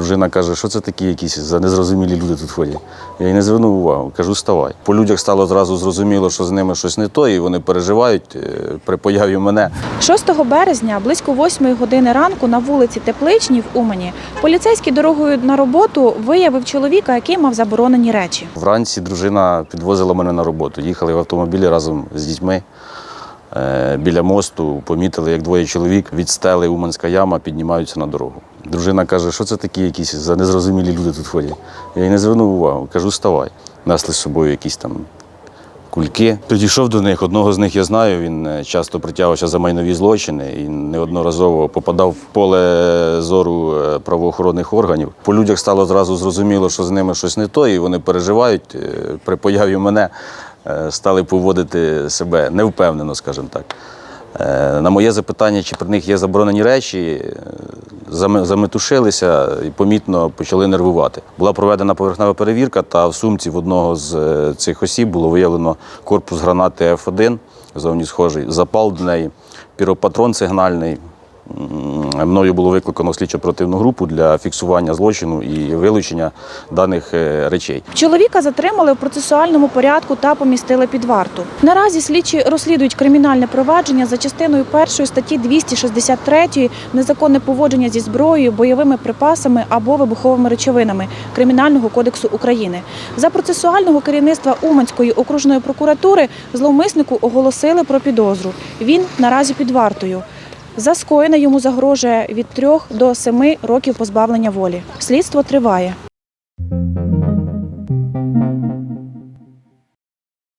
Дружина каже, що це такі якісь за незрозумілі люди тут ходять. Я й не звернув увагу, кажу, вставай. По людях стало зразу зрозуміло, що з ними щось не то, і вони переживають е, при появі мене. 6 березня, близько 8 години ранку, на вулиці Тепличній в Умані, поліцейський дорогою на роботу виявив чоловіка, який мав заборонені речі. Вранці дружина підвозила мене на роботу. Їхали в автомобілі разом з дітьми. Е, Біля мосту помітили, як двоє чоловік від стели Уманська яма піднімаються на дорогу. Дружина каже, що це такі якісь за незрозумілі люди тут ходять. Я й не звернув увагу, кажу, вставай. Несли з собою якісь там кульки. Підійшов до них. Одного з них я знаю. Він е, часто притягувався за майнові злочини і неодноразово попадав в поле зору е, правоохоронних органів. По людях стало зразу зрозуміло, що з ними щось не то, і вони переживають. Е, При появі мене стали поводити себе невпевнено, скажімо так. На моє запитання, чи при них є заборонені речі, заметушилися і помітно почали нервувати. Була проведена поверхнева перевірка, та в сумці в одного з е, цих осіб було виявлено корпус гранати F1, зовні схожий, запал до неї, піропатрон сигнальний. М, Мною було викликано слідчо-оперативну групу для фіксування злочину і вилучення даних е, речей. Чоловіка затримали в процесуальному порядку та помістили під варту. Наразі слідчі розслідують кримінальне провадження за частиною першої статті 263 незаконне поводження зі зброєю, бойовими припасами або вибуховими речовинами Кримінального кодексу України. За процесуального керівництва Уманської окружної прокуратури зловмиснику оголосили про підозру. Він наразі під вартою. За скоєне йому загрожує від 3 до 7 років позбавлення волі. Слідство триває.